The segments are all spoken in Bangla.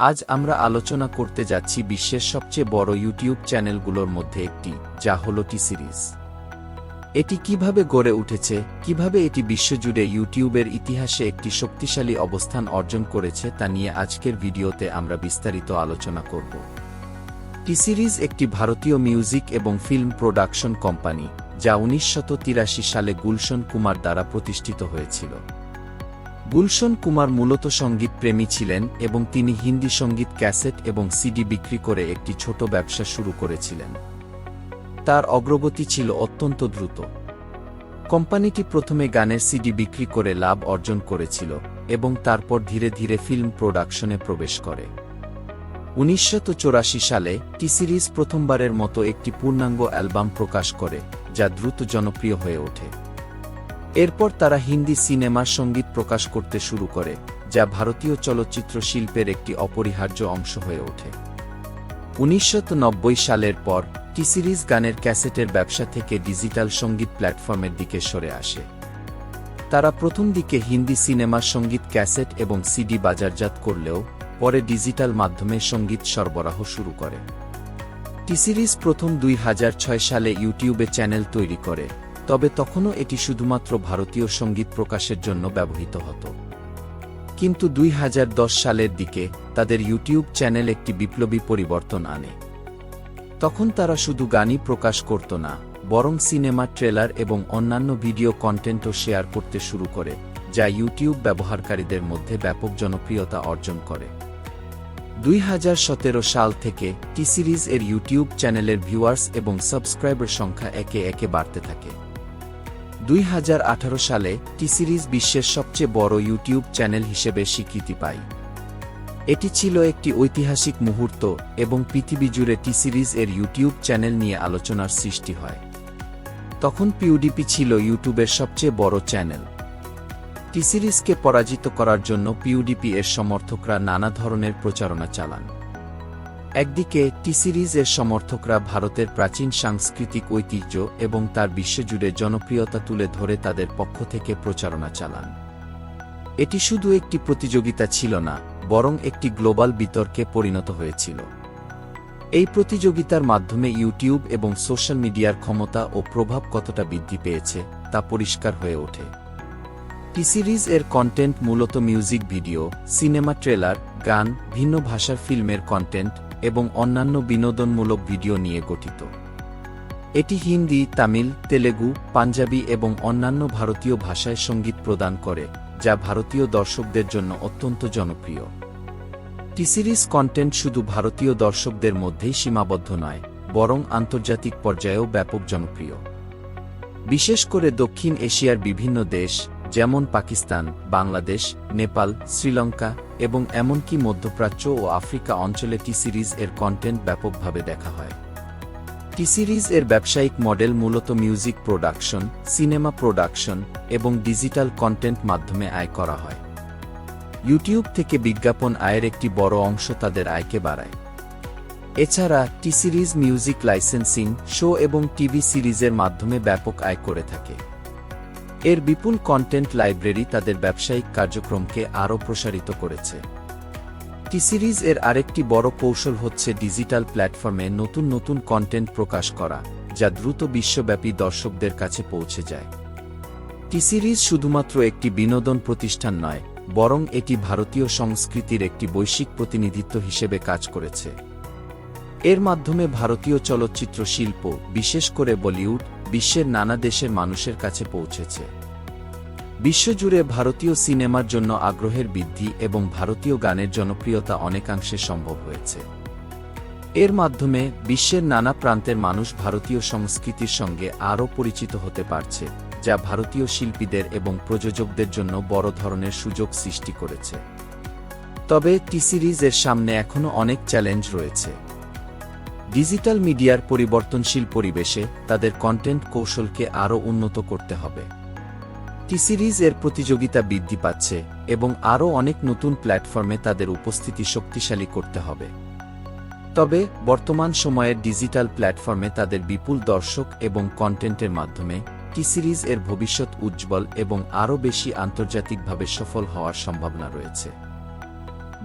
আজ আমরা আলোচনা করতে যাচ্ছি বিশ্বের সবচেয়ে বড় ইউটিউব চ্যানেলগুলোর মধ্যে একটি, যা হল টি সিরিজ এটি কীভাবে গড়ে উঠেছে, কীভাবে এটি বিশ্বজুড়ে ইউটিউবের ইতিহাসে একটি শক্তিশালী অবস্থান অর্জন করেছে তা নিয়ে আজকের ভিডিওতে আমরা বিস্তারিত আলোচনা করব। টি সিরিজ একটি ভারতীয় মিউজিক এবং ফিল্ম প্রোডাকশন কোম্পানি, যা উনিশশত সালে গুলশন কুমার দ্বারা প্রতিষ্ঠিত হয়েছিল। গুলশন কুমার মূলত সংগীত প্রেমী ছিলেন এবং তিনি হিন্দি সংগীত ক্যাসেট এবং সিডি বিক্রি করে একটি ছোট ব্যবসা শুরু করেছিলেন। তার অগ্রগতি ছিল অত্যন্ত দ্রুত। কোম্পানিটি প্রথমে গানের সিডি বিক্রি করে লাভ অর্জন করেছিল এবং তারপর ধীরে ধীরে ফিল্ম প্রোডাকশনে প্রবেশ করে। উনিশশত সালে টি সিরিজ প্রথমবারের মতো একটি পূর্ণাঙ্গ অ্যালবাম প্রকাশ করে, যা দ্রুত জনপ্রিয় হয়ে ওঠে। এরপর তারা হিন্দি সিনেমার সংগীত প্রকাশ করতে শুরু করে, যা ভারতীয় চলচ্চিত্র শিল্পের একটি অপরিহার্য অংশ হয়ে ওঠে। উনিশশত সালের পর টি সিরিজ গানের ক্যাসেটের ব্যবসা থেকে ডিজিটাল সংগীত প্ল্যাটফর্মের দিকে সরে আসে। তারা প্রথম দিকে হিন্দি সিনেমার সংগীত ক্যাসেট এবং সিডি বাজারজাত করলেও, পরে ডিজিটাল মাধ্যমে সংগীত সরবরাহ শুরু করে। টি সিরিজ প্রথম দুই হাজার ছয় সালে ইউটিউবে চ্যানেল তৈরি করে। তবে তখনও এটি শুধুমাত্র ভারতীয় সংগীত প্রকাশের জন্য ব্যবহৃত হতো। কিন্তু দুই হাজার দশ সালের দিকে তাদের ইউটিউব চ্যানেল একটি বিপ্লবী পরিবর্তন আনে। তখন তারা শুধু গানই প্রকাশ করত না, বরং সিনেমা, ট্রেলার এবং অন্যান্য ভিডিও কন্টেন্টও শেয়ার করতে শুরু করে, যা ইউটিউব ব্যবহারকারীদের মধ্যে ব্যাপক জনপ্রিয়তা অর্জন করে। দুই হাজার সতেরো সাল থেকে টি সিরিজ এর ইউটিউব চ্যানেলের ভিউয়ার্স এবং সাবস্ক্রাইবার সংখ্যা একে একে বাড়তে থাকে। দুই হাজার আঠারো সালে টি সিরিজ বিশ্বের সবচেয়ে বড় ইউটিউব চ্যানেল হিসেবে স্বীকৃতি পায়। এটি ছিল একটি ঐতিহাসিক মুহূর্ত এবং পৃথিবী জুড়ে টি সিরিজ এর ইউটিউব চ্যানেল নিয়ে আলোচনার সৃষ্টি হয়। তখন পিউডিপি ছিল ইউটিউবের সবচেয়ে বড় চ্যানেল। টি সিরিজকে পরাজিত করার জন্য পিউডিপি এর সমর্থকরা নানা ধরনের প্রচারণা চালান। একদিকে, টি সিরিজ এর সমর্থকরা ভারতের প্রাচীন সাংস্কৃতিক ঐতিহ্য এবং তার বিশ্বজুড়ে জনপ্রিয়তা তুলে ধরে তাদের পক্ষ থেকে প্রচারণা চালান। এটি শুধু একটি প্রতিযোগিতা ছিল না, বরং একটি গ্লোবাল বিতর্কে পরিণত হয়েছিল। এই প্রতিযোগিতার মাধ্যমে ইউটিউব এবং সোশ্যাল মিডিয়ার ক্ষমতা ও প্রভাব কতটা বৃদ্ধি পেয়েছে, তা পরিষ্কার হয়ে ওঠে। টি সিরিজ এর কন্টেন্ট মূলত মিউজিক ভিডিও, সিনেমা, ট্রেলার, গান, ভিন্ন ভাষার ফিল্মের কন্টেন্ট এবং অন্যান্য বিনোদনমূলক ভিডিও নিয়ে গঠিত। এটি হিন্দি, তামিল, তেলেগু, পাঞ্জাবি এবং অন্যান্য ভারতীয় ভাষায় সংগীত প্রদান করে, যা ভারতীয় দর্শকদের জন্য অত্যন্ত জনপ্রিয়। টি সিরিজ কন্টেন্ট শুধু ভারতীয় দর্শকদের মধ্যেই সীমাবদ্ধ নয়, বরং আন্তর্জাতিক পর্যায়েও ব্যাপক জনপ্রিয়। বিশেষ করে দক্ষিণ এশিয়ার বিভিন্ন দেশ, যেমন পাকিস্তান, বাংলাদেশ, নেপাল, শ্রীলঙ্কা এবং এমনকি মধ্যপ্রাচ্য ও আফ্রিকা অঞ্চলে টি সিরিজ এর কন্টেন্ট ব্যাপকভাবে দেখা হয়। টি সিরিজ এর ব্যবসায়িক মডেল মূলত মিউজিক প্রোডাকশন সিনেমা প্রোডাকশন এবং ডিজিটাল কন্টেন্ট মাধ্যমে আয় করা হয়। ইউটিউব থেকে বিজ্ঞাপন আয়ের একটি বড় অংশ তাদের আয়কে বাড়ায়। এছাড়া, T Series music licensing show এবং টিভি সিরিজের মাধ্যমে ব্যাপক আয় করে থাকে। এর বিপুল কন্টেন্ট লাইব্রেরি তাদের ব্যবসায়িক কার্যক্রমকে আরও প্রসারিত করেছে। টি সিরিজ এর আরেকটি বড় কৌশল হচ্ছে ডিজিটাল প্ল্যাটফর্মে নতুন নতুন কন্টেন্ট প্রকাশ করা, যা দ্রুত বিশ্বব্যাপী দর্শকদের কাছে পৌঁছে যায়। টি সিরিজ শুধুমাত্র একটি বিনোদন প্রতিষ্ঠান নয়, বরং এটি ভারতীয় সংস্কৃতির একটি বৈশ্বিক প্রতিনিধিত্ব হিসেবে কাজ করেছে। এর মাধ্যমে ভারতীয় চলচ্চিত্র শিল্প, বিশেষ করে বলিউড বিশ্বের নানা দেশের মানুষের কাছে পৌঁছেছে। বিশ্বজুড়ে ভারতীয় সিনেমার জন্য আগ্রহের বৃদ্ধি এবং ভারতীয় গানের জনপ্রিয়তা অনেকাংশে সম্ভব হয়েছে। এর মাধ্যমে বিশ্বের নানা প্রান্তের মানুষ ভারতীয় সংস্কৃতির সঙ্গে আরও পরিচিত হতে পারছে, যা ভারতীয় শিল্পীদের এবং প্রযোজকদের জন্য বড় ধরনের সুযোগ সৃষ্টি করেছে। তবে টি সিরিজের সামনে এখনও অনেক চ্যালেঞ্জ রয়েছে। ডিজিটাল মিডিয়ার পরিবর্তনশীল পরিবেশে তাদের কন্টেন্ট কৌশলকে আরও উন্নত করতে হবে। টি সিরিজ এর প্রতিযোগিতা বৃদ্ধি পাচ্ছে এবং আরও অনেক নতুন প্ল্যাটফর্মে তাদের উপস্থিতি শক্তিশালী করতে হবে। তবে, বর্তমান সময়ের ডিজিটাল প্ল্যাটফর্মে তাদের বিপুল দর্শক এবং কন্টেন্টের মাধ্যমে টি সিরিজ এর ভবিষ্যৎ উজ্জ্বল এবং আরও বেশি আন্তর্জাতিকভাবে সফল হওয়ার সম্ভাবনা রয়েছে।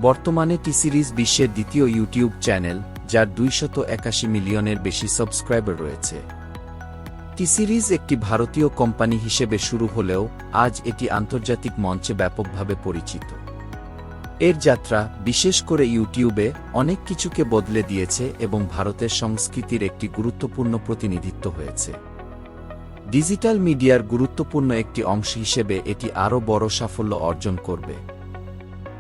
বর্তমানে টি সিরিজ বিশ্বের দ্বিতীয় ইউটিউব চ্যানেল যার দুইশত একাশি মিলিয়নের বেশি সাবস্ক্রাইবার রয়েছে। টি সিরিজ একটি ভারতীয় কোম্পানি হিসেবে শুরু হলেও আজ এটি আন্তর্জাতিক মঞ্চে ব্যাপকভাবে পরিচিত। এর যাত্রা, বিশেষ করে ইউটিউবে, অনেক কিছুকে বদলে দিয়েছে এবং ভারতের সংস্কৃতির একটি গুরুত্বপূর্ণ প্রতিনিধিত্ব হয়েছে। ডিজিটাল মিডিয়ার গুরুত্বপূর্ণ একটি অংশ হিসেবে এটি আরও বড় সাফল্য অর্জন করবে।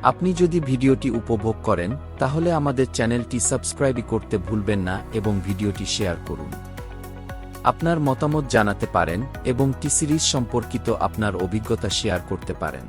আপনি যদি ভিডিওটি উপভোগ করেন, তাহলে আমাদের চ্যানেলটি সাবস্ক্রাইব করতে ভুলবেন না এবং ভিডিওটি শেয়ার করুন। আপনার মতামত জানাতে পারেন এবং টি সিরিজ সম্পর্কিত আপনার অভিজ্ঞতা শেয়ার করতে পারেন।